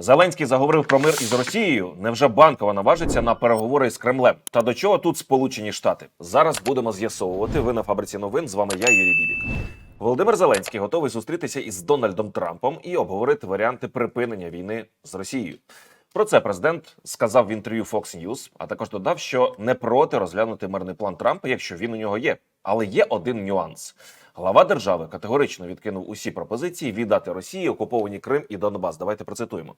Зеленський заговорив про мир із Росією. Невже банкова наважиться на переговори з Кремлем? Та до чого тут Сполучені Штати? Зараз будемо з'ясовувати. Ви на фабриці новин. З вами я, Юрій Бібік. Володимир Зеленський готовий зустрітися із Дональдом Трампом і обговорити варіанти припинення війни з Росією. Про це президент сказав в інтерв'ю Fox News, а також додав, що не проти розглянути мирний план Трампа, якщо він у нього є. Але є один нюанс. Глава держави категорично відкинув усі пропозиції віддати Росії окуповані Крим і Донбас. Давайте процитуємо.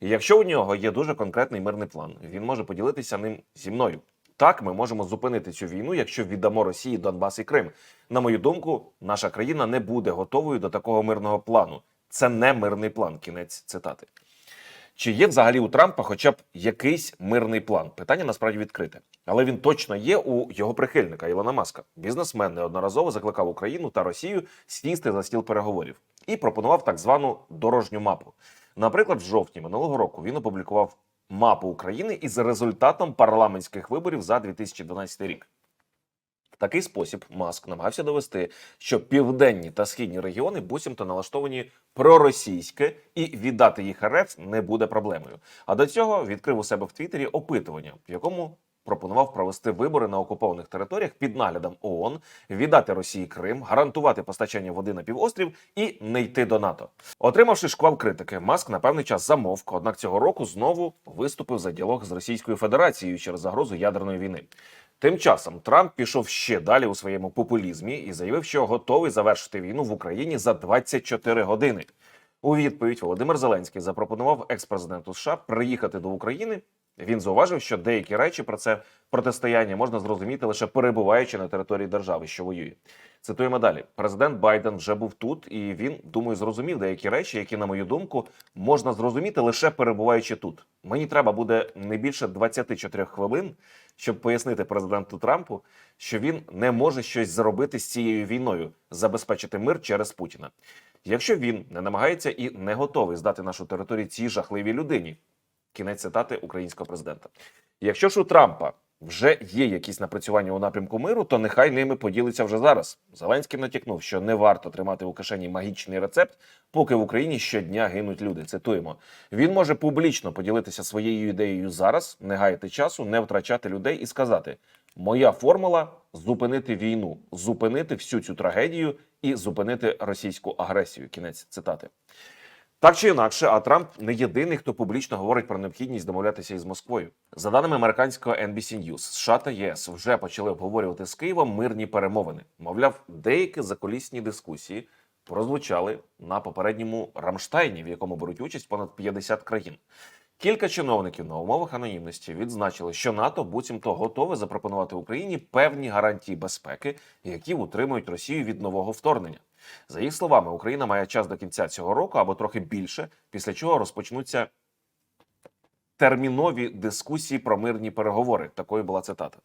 Якщо у нього є дуже конкретний мирний план, він може поділитися ним зі мною. Так, ми можемо зупинити цю війну, якщо віддамо Росії Донбас і Крим. На мою думку, наша країна не буде готовою до такого мирного плану. Це не мирний план. Кінець цитати. Чи є взагалі у Трампа хоча б якийсь мирний план? Питання насправді відкрите, але він точно є у його прихильника Ілона Маска. Бізнесмен неодноразово закликав Україну та Росію сісти за стіл переговорів і пропонував так звану дорожню мапу. Наприклад, в жовтні минулого року він опублікував мапу України із результатом парламентських виборів за 2012 рік. Такий спосіб Маск намагався довести, що південні та східні регіони буцімто налаштовані проросійське, і віддати їх РФ не буде проблемою. А до цього відкрив у себе в Твіттері опитування, в якому пропонував провести вибори на окупованих територіях під наглядом ООН, віддати Росії Крим, гарантувати постачання води на півострів і не йти до НАТО. Отримавши шквал критики, Маск на певний час замовк. Однак цього року знову виступив за діалог з Російською Федерацією через загрозу ядерної війни. Тим часом Трамп пішов ще далі у своєму популізмі і заявив, що готовий завершити війну в Україні за 24 години. У відповідь Володимир Зеленський запропонував екс-президенту США приїхати до України. Він зауважив, що деякі речі про це протистояння можна зрозуміти лише перебуваючи на території держави, що воює. Цитуємо далі. Президент Байден вже був тут, і він, думаю, зрозумів деякі речі, які, на мою думку, можна зрозуміти лише перебуваючи тут. Мені треба буде не більше 24 хвилин, щоб пояснити президенту Трампу, що він не може щось зробити з цією війною, забезпечити мир через Путіна. Якщо він не намагається і не готовий здати нашу територію цій жахливій людині. Кінець цитати українського президента. Якщо ж у Трампа вже є якісь напрацювання у напрямку миру, то нехай ними поділиться вже зараз. Зеленський натякнув, що не варто тримати у кишені магічний рецепт, поки в Україні щодня гинуть люди. Цитуємо: він може публічно поділитися своєю ідеєю зараз, не гаяти часу, не втрачати людей і сказати: Моя формула зупинити війну, зупинити всю цю трагедію і зупинити російську агресію. Кінець цитати. Так чи інакше, а Трамп не єдиний, хто публічно говорить про необхідність домовлятися із Москвою. За даними американського NBC News, США та ЄС вже почали обговорювати з Києвом мирні перемовини. Мовляв, деякі закулісні дискусії прозвучали на попередньому Рамштайні, в якому беруть участь понад 50 країн. Кілька чиновників на умовах анонімності відзначили, що НАТО буцімто готове запропонувати Україні певні гарантії безпеки, які утримують Росію від нового вторгнення. За їх словами, Україна має час до кінця цього року або трохи більше, після чого розпочнуться термінові дискусії про мирні переговори. Такою була цитата.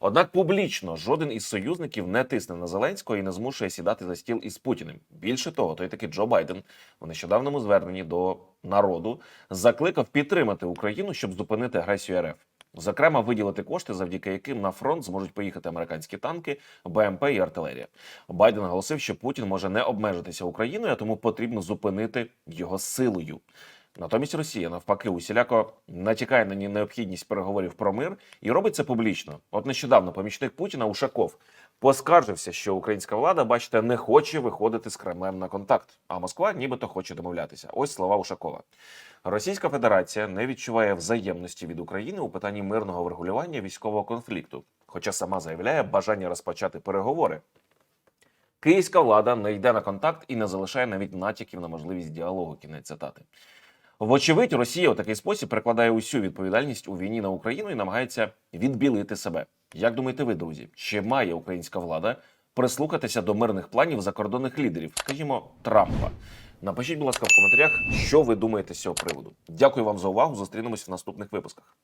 Однак публічно жоден із союзників не тисне на Зеленського і не змушує сідати за стіл із Путіним. Більше того, той таки Джо Байден у нещодавному зверненні до народу закликав підтримати Україну, щоб зупинити агресію РФ. Зокрема, виділити кошти, завдяки яким на фронт зможуть поїхати американські танки, БМП і артилерія. Байден наголосив, що Путін може не обмежитися Україною, а тому потрібно зупинити його силою. Натомість Росія навпаки усіляко натякає на необхідність переговорів про мир і робить це публічно. От нещодавно помічник Путіна Ушаков поскаржився, що українська влада, бачите, не хоче виходити з Кремлем на контакт, а Москва нібито хоче домовлятися. Ось слова Ушакова. Російська Федерація не відчуває взаємності від України у питанні мирного врегулювання військового конфлікту, хоча сама заявляє бажання розпочати переговори. Київська влада не йде на контакт і не залишає навіть натяків на можливість діалогу. Кінець цитати. Вочевидь, Росія у такий спосіб прикладає усю відповідальність у війні на Україну і намагається відбілити себе. Як думаєте ви, друзі, чи має українська влада прислухатися до мирних планів закордонних лідерів, скажімо, Трампа? Напишіть, будь ласка, в коментарях, що ви думаєте з цього приводу. Дякую вам за увагу. Зустрінемось в наступних випусках.